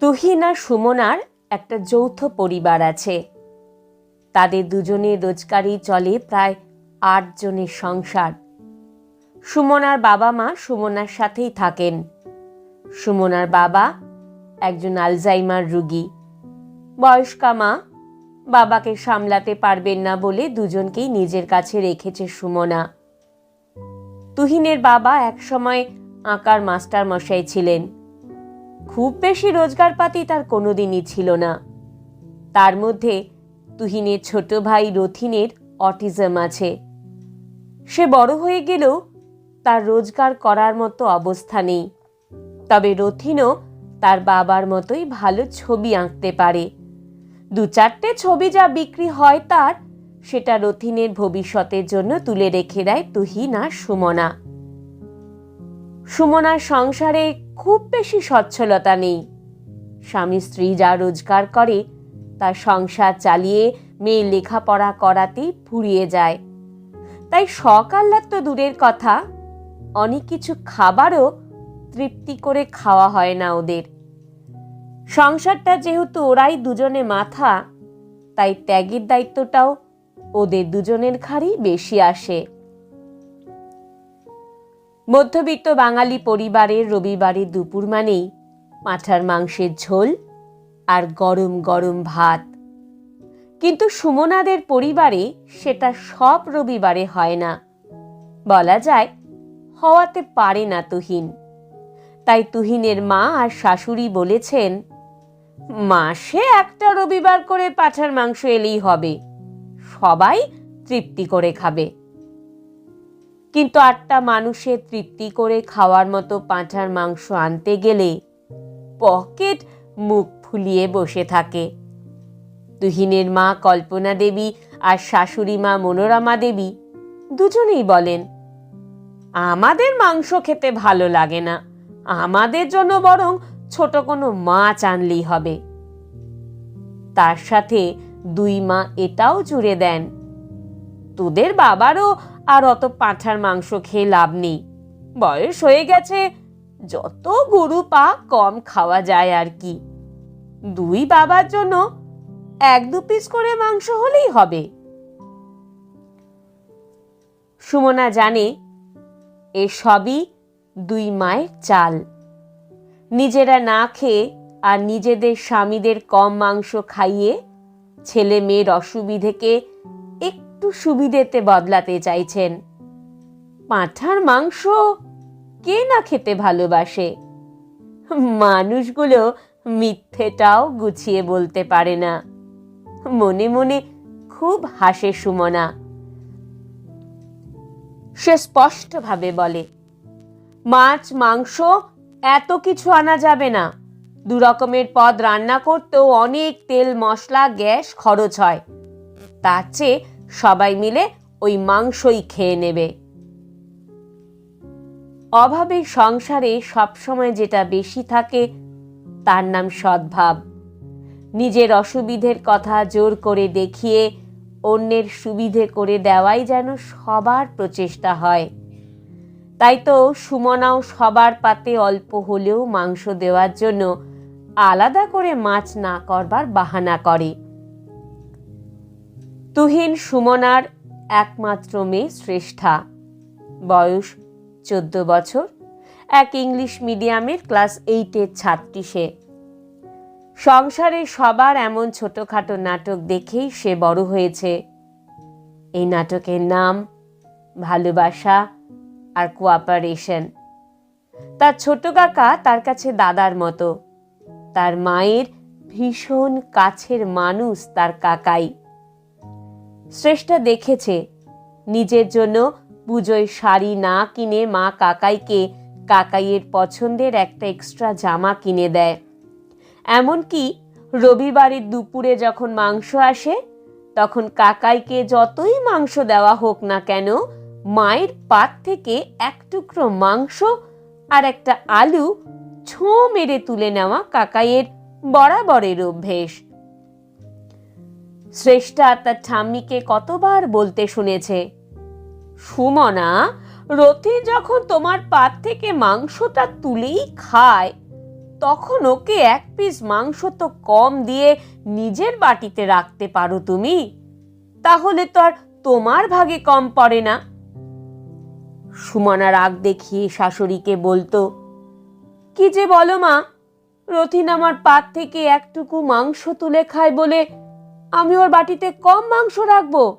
তুহিন আর সুমনার একটা যৌথ পরিবার আছে। তাদের দুজনের রোজগারই চলে প্রায় আট জনের সংসার। সুমনার বাবা মা সুমনার সাথেই থাকেন। সুমনার বাবা একজন আলজাইমার রুগী। বয়স্কা মা বাবাকে সামলাতে পারবেন না বলে দুজনকেই নিজের কাছে রেখেছে সুমনা। তুহিনের বাবা একসময় আঁকার মাস্টার মশাই ছিলেন। খুব বেশি রোজগারপাতি তার কোনোদিনই ছিল না। তার মধ্যে তুহিনের ছোট ভাই রথিনের অটিজম আছে। সে বড় হয়ে গেলেও তার রোজগার করার মতো অবস্থা নেই। তবে রথিনও তার বাবার মতোই ভালো ছবি আঁকতে পারে। দু চারটে ছবি যা বিক্রি হয় তার, সেটা রথিনের ভবিষ্যতের জন্য তুলে রেখে দেয় তুহিন আর সুমনা। সুমনার সংসারে খুব বেশি সচ্ছলতা নেই। স্বামী স্ত্রী যা রোজগার করে, তার সংসার চালিয়ে মেয়ে লেখাপড়া করাতেই ফুরিয়ে যায়। তাই সকাল্লার তো দূরের কথা। অনেক কিছু খাবারও তৃপ্তি করে খাওয়া হয় না ওদের। সংসারটা যেহেতু ওরাই দুজনে মাথা, তাই ত্যাগের দায়িত্বটাও ওদের দুজনের ঘাড়েই বেশি আসে। মধ্যবিত্ত বাঙালি পরিবারের রবিবারে দুপুর মানেই পাঁঠার মাংসের ঝোল আর গরম গরম ভাত। কিন্তু সুমনাদের পরিবারে সেটা সব রবিবারে হয় না। বলা যায়, হওয়াতে পারে না তুহিন। তাই তুহিনের মা আর শাশুড়ি বলেছেন, মাসে একটা রবিবার করে পাঁঠার মাংস এলেই হবে। সবাই তৃপ্তি করে খাবে। কিন্তু আটটা মানুষের তৃপ্তি করে খাওয়ার মতো পাঁঠার মাংস আনতে গেলে পকেট মুখ ফুলিয়ে বসে থাকে। তুহিনের মা কল্পনা দেবী আর শাশুড়ি মা মনোরমা দেবী দুজনেই বলেন, আমাদের মাংস খেতে ভালো লাগে না। আমাদের জন্য বরং ছোট কোনো মাছ আনলেই হবে। তার সাথে দুই মা এটাও জুড়ে দেন তোদের বাবারও আর অত পাঁঠার মাংস খেয়ে লাভ নেই। বয়স হয়ে গেছে, যত গরু পা কম খাওয়া যায় আর কি। দুই বাবার জন্য এক দু পিস করে মাংস হলেই হবে। সুমনা জানে এ সবই দুই মায়ের চাল। নিজেরা না খেয়ে আর নিজেদের স্বামীদের কম মাংস খাইয়ে ছেলে মেয়ের অসুবিধেকে একটু সুবিধেতে বদলাতে চাইছেন। পাঁঠার মাংস কে না খেতে ভালোবাসে? মানুষগুলো মিথ্যেটাও গুছিয়ে বলতে পারে না। মনে মনে খুব হাসে সুমনা। সে স্পষ্টভাবে বলে, মাছ, মাংস, এত কিছু আনা যাবে না। দু রকমের পদ রান্না করতেও অনেক তেল, মশলা, গ্যাস খরচ হয়। তার চেয়ে সবাই মিলে ওই মাংসই খেয়ে নেবে। অভাবের সংসারে সবসময় যেটা বেশি থাকে, তার নাম সদ্ভাব। নিজের অসুবিধের কথা জোর করে দেখিয়ে অন্যের সুবিধে করে দেওয়াই যেন সবার প্রচেষ্টা হয়। তাই তো সুমনাও সবার পাতে অল্প হলেও মাংস দেওয়ার জন্য আলাদা করে মাছ না করবার বাহানা করে। তুহিন সুমনার একমাত্র মেয়ে শ্রেষ্ঠা। বয়স চোদ্দ বছর। এক ইংলিশ মিডিয়ামের ক্লাস এইটের ছাত্রী সে। সংসারে সবার এমন ছোটখাটো নাটক দেখেই সে বড় হয়েছে। এই নাটকের নাম ভালোবাসা আর কোঅপারেশন। তার ছোট কাকা তার কাছে দাদার মতো। তার মায়ের ভীষণ কাছের মানুষ তার কাকাই। শ্রেষ্ঠা দেখেছে, নিজের জন্য পুজোয় শাড়ি না কিনে মা কাকাইকে কাকাইয়ের পছন্দের একটা এক্সট্রা জামা কিনে দেয়। এমনকি রবিবারের দুপুরে যখন মাংস আসে, তখন কাকাইকে যতই মাংস দেওয়া হোক না কেন, মায়ের পাত থেকে এক টুকরো মাংস আর একটা আলু ছোঁ মেরে তুলে নেওয়া কাকাইয়ের বরাবরের অভ্যেস। শ্রেষ্ঠা তার ঠাম্মিকে কতবার বলতে শুনেছে? সুমনা, রথি যখন তোমার পাত থেকে মাংসটা তুলেই খায়, তখন ওকে এক পিস মাংস তো কম দিয়ে নিজের বাটিতে রাখতে পারো তুমি। তাহলে তো আর তোমার ভাগে কম পড়ে না। সুমনা রাগ দেখিয়ে শাশুড়িকে বলতো, কি যে বলো মা, রথিন আমার পাত থেকে একটুকু মাংস তুলে খায় বলে আমি ওর বাটিতে কম মাংস রাখব।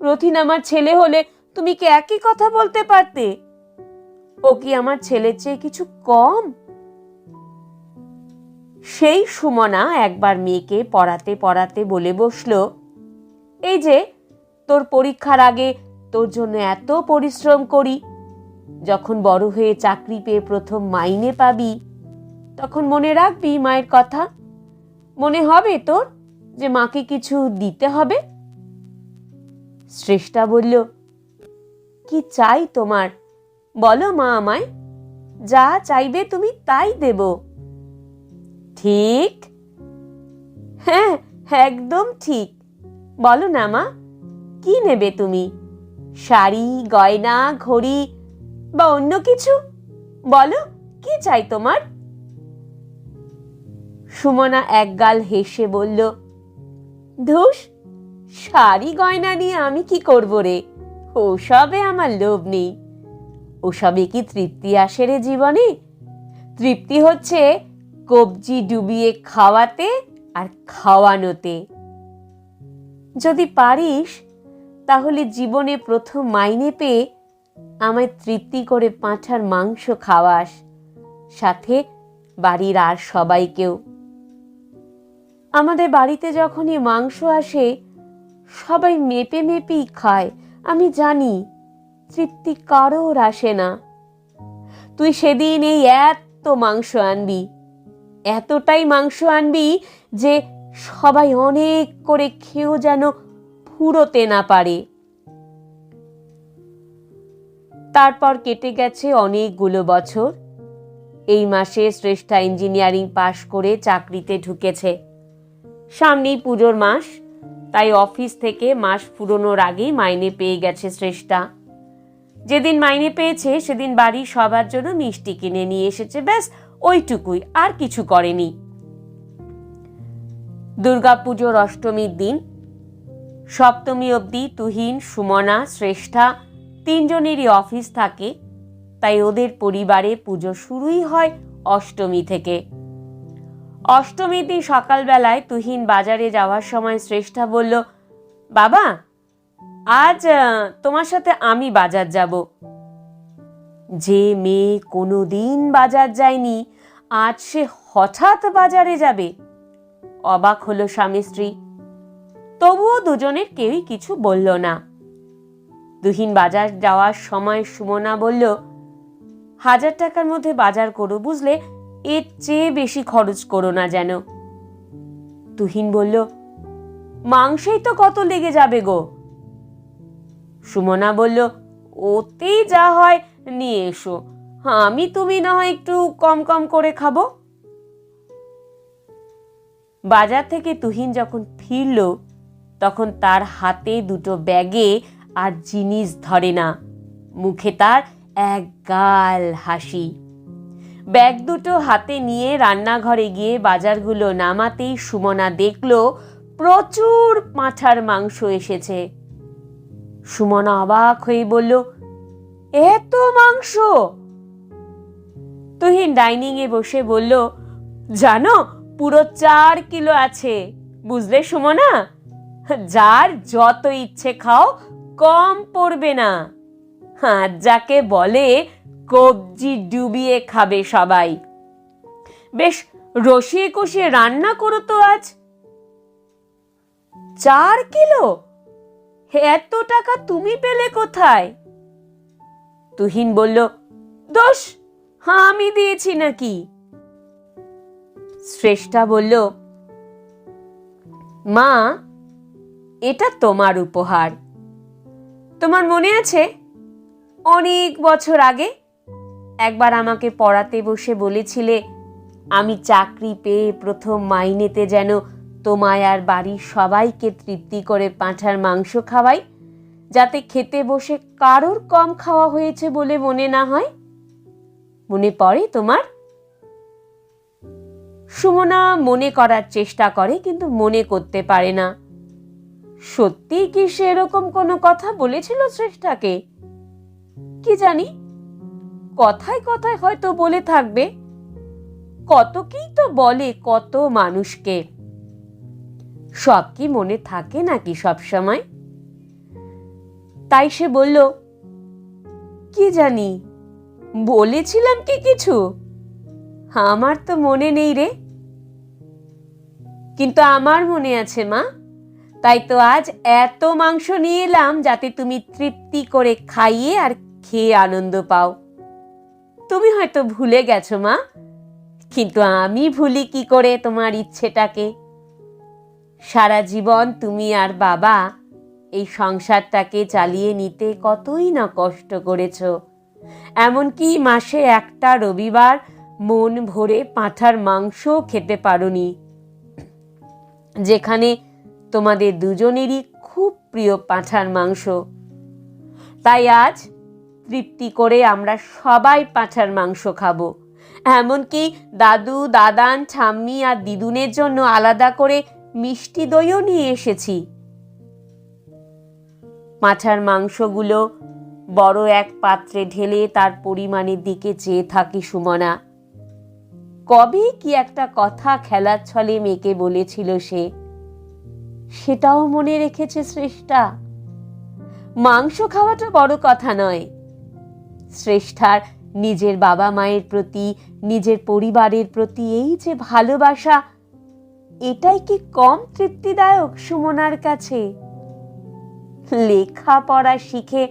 রথিন, আমার ছেলে হলে তুমি কি একই কথা বলতে পারতে? ও কি আমার ছেলের চেয়ে কিছু কম? সেই সুমনা একবার মেয়েকে পড়াতে পড়াতে বলে বসল, এই যে, তোর পরীক্ষার আগে তোর জন্য এত পরিশ্রম করি। যখন বড় হয়ে চাকরি পেয়ে প্রথম মাইনে পাবি, তখন মনে রাখবি মায়ের কথা। মনে হবে তোর যে মাকে কিছু দিতে হবে? শ্রেষ্ঠা বলল, কি চাই তোমার? বলো মা আমায়, যা চাইবে তুমি তাই দেব। ঠিক? হ্যাঁ একদম ঠিক। বলো না মা, কি নেবে তুমি? শাড়ি, গয়না, ঘড়ি বা অন্য কিছু? বলো, কি চাই তোমার? সুমনা একগাল হেসে বলল ধুস, শাড়ি গয়না নিয়ে আমি কি করব রে? ওসবে আমার লোভ নেই। ওসবে কি তৃপ্তি আসে রে জীবনে? তৃপ্তি হচ্ছে কবজি ডুবিয়ে খাওয়াতে আর খাওয়ানোতে। যদি পারিস, তাহলে জীবনে প্রথম মাইনে পেয়ে আমায় তৃপ্তি করে পাঁঠার মাংস খাওয়াস। সাথে বাড়ির আর সবাইকেও। আমাদের বাড়িতে যখনই মাংস আসে, সবাই মেপে মেপেই খায়। আমি জানি, তৃপ্তি কারোর আসে না। তুই সেদিন এই এত মাংস আনবি, এতটাই মাংস আনবি যে সবাই অনেক করে খেয়েও যেন ফুরোতে না পারে। তারপর কেটে গেছে অনেকগুলো বছর। এই মাসে শ্রেষ্ঠা ইঞ্জিনিয়ারিং পাশ করে চাকরিতে ঢুকেছে। সামনেই পুজোর মাস, তাই অফিস থেকে মাস ফুরোনোর আগেই মাইনে পেয়ে গেছে শ্রেষ্ঠা। যেদিন মাইনে পেয়েছে, সেদিন বাড়ির সবার জন্য মিষ্টি কিনে নিয়ে এসেছে, ব্যাস, ওইটুকুই, আর কিছু করেনি। দুর্গাপুজোর অষ্টমীর দিন, সপ্তমী অবধি তুহিন, সুমনা, শ্রেষ্ঠা তিনজনেরই অফিস থাকে, তাই ওদের পরিবারে পুজো শুরুই হয় অষ্টমী থেকে। অষ্টমীর দিন সকালবেলায় তুহিন বাজারে যাওয়ার সময় শ্রেষ্ঠা বলল, বাবা, আজ তোমার সাথে আমি বাজার যাব। যে মেয়ে কোনো দিন বাজার যায়নি, আজ সে হঠাৎ বাজারে যাবে। অবাক হলো স্বামী স্ত্রী। তবুও দুজনের কেউই কিছু বলল না। দুহিন বাজার যাওয়ার সময় সুমনা বলল, হাজার টাকার মধ্যে বাজার করো বুঝলে এর চেয়ে বেশি খরচ করো না যেন। তুহিন বলল, মাংসেই তো কত লেগে যাবে গো। সুমনা বলল, ওতেই যা হয় নিয়ে এসো। আমি তুমি না হয় একটু কম কম করে খাব? বাজার থেকে তুহিন যখন ফিরল, তখন তার হাতে দুটো ব্যাগে আর জিনিস ধরে না। মুখে তার এক গাল হাসি। ব্যাগ দুটো হাতে নিয়ে রান্নাঘরে গিয়ে বাজারগুলো নামাতেই সুমনা দেখল, প্রচুর পাঁঠার মাংস এসেছে। সুমনা অবাক হয়ে বলল, এত মাংস? তুহিন ডাইনিং এ বসে বলল, জানো, পুরো চার কিলো আছে। বুঝলে সুমনা? যার যত ইচ্ছে খাও, কম পড়বে না। হাত যাকে বলে কবজি ডুবিয়ে খাবে সবাই। বেশ, রসিয়ে কষিয়ে রান্না করো তো আজ। চার কিলো? এত টাকা তুমি পেলে কোথায়? তুহিন বলল, দোষ হ্যাঁ আমি দিয়েছি নাকি? শ্রেষ্ঠা বলল, মা, এটা তোমার উপহার। তোমার মনে আছে অনেক বছর আগে একবার আমাকে পড়াতে বসে বলেছিলে, আমি চাকরি পেয়ে প্রথম মাইনেতে যেন তোমায় আর বাড়ির সবাইকে তৃপ্তি করে পাঁঠার মাংস খাওয়াই, যাতে খেতে বসে কারোর কম খাওয়া হয়েছে বলে মনে না হয়? মনে পড়ে তোমার? সুমনা মনে করার চেষ্টা করে কিন্তু মনে করতে পারে না। সত্যি কি সেরকম কোনো কথা বলেছিল শ্রেষ্ঠাকে? কি জানি? কথায় কথায় হয়তো বলে থাকবে। কত কি তো বলে কত মানুষকে। সব কি মনে থাকে নাকি সব সময়? তাই সে বলল, কি জানি, বলেছিলাম কি কিছু? আমার তো মনে নেই রে। কিন্তু আমার মনে আছে মা, তাই তো আজ এত মাংস নিয়ে এলাম যাতে তুমি তৃপ্তি করে খাইয়ে আর খেয়ে আনন্দ পাও। তুমি হয়তো ভুলে গেছো, মা। কিন্তু আমি ভুলি কি করে তোমার ইচ্ছেটাকে? সারা জীবন তুমি আর বাবা এই সংসারটাকে চালিয়ে নিতে কতই না কষ্ট করেছ। এমনকি মাসে একটা রবিবার মন ভরে পাঁঠার মাংস খেতে পারোনি। যেখানে তোমাদের দুজনেরই খুব প্রিয় পাঁঠার মাংস। তাই আজ তৃপ্তি করে আমরা সবাই পাঁঠার মাংস খাব। এমনকি দাদু, দাদান, ঠাম্মি আর দিদুনের জন্য আলাদা করে মিষ্টি দইও নিয়ে এসেছি। পাঁঠার মাংসগুলো বড় এক পাত্রে ঢেলে তার পরিমাণের দিকে চেয়ে থাকি সুমনা। কবে কি একটা কথা খেলার ছলে মেয়েকে বলেছিল সে, সেটাও মনে রেখেছে শ্রেষ্ঠা। মাংস খাওয়াটা বড় কথা নয় শ্রেষ্ঠার, নিজের বাবা মায়ের প্রতি, নিজের পরিবারের প্রতি এই যে ভালোবাসা, এটাই কি কম তৃপ্তিদায়ক সুমনার কাছে? লেখাপড়া শিখে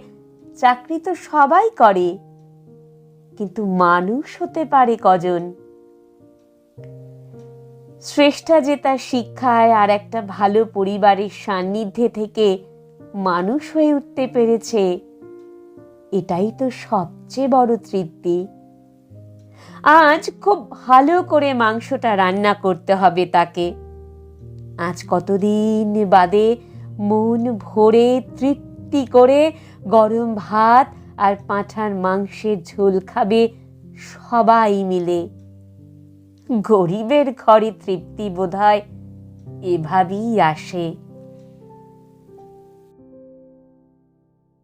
চাকরি তো সবাই করে, কিন্তু মানুষ হতে পারে কজন? শ্রেষ্ঠা যে তার শিক্ষায় আর একটা ভালো পরিবারের সান্নিধ্যে থেকে মানুষ হয়ে উঠতে পেরেছে। এটাই তো সবচেয়ে বড় তৃপ্তি। আজ খুব ভালো করে মাংসটা রান্না করতে হবে তাকে। আজ কতদিন বাদে মন ভরে তৃপ্তি করে গরম ভাত আর পাঁঠার মাংসের ঝোল খাবে সবাই মিলে। গরিবের ঘরে তৃপ্তি বোধহয় এভাবেই আসে।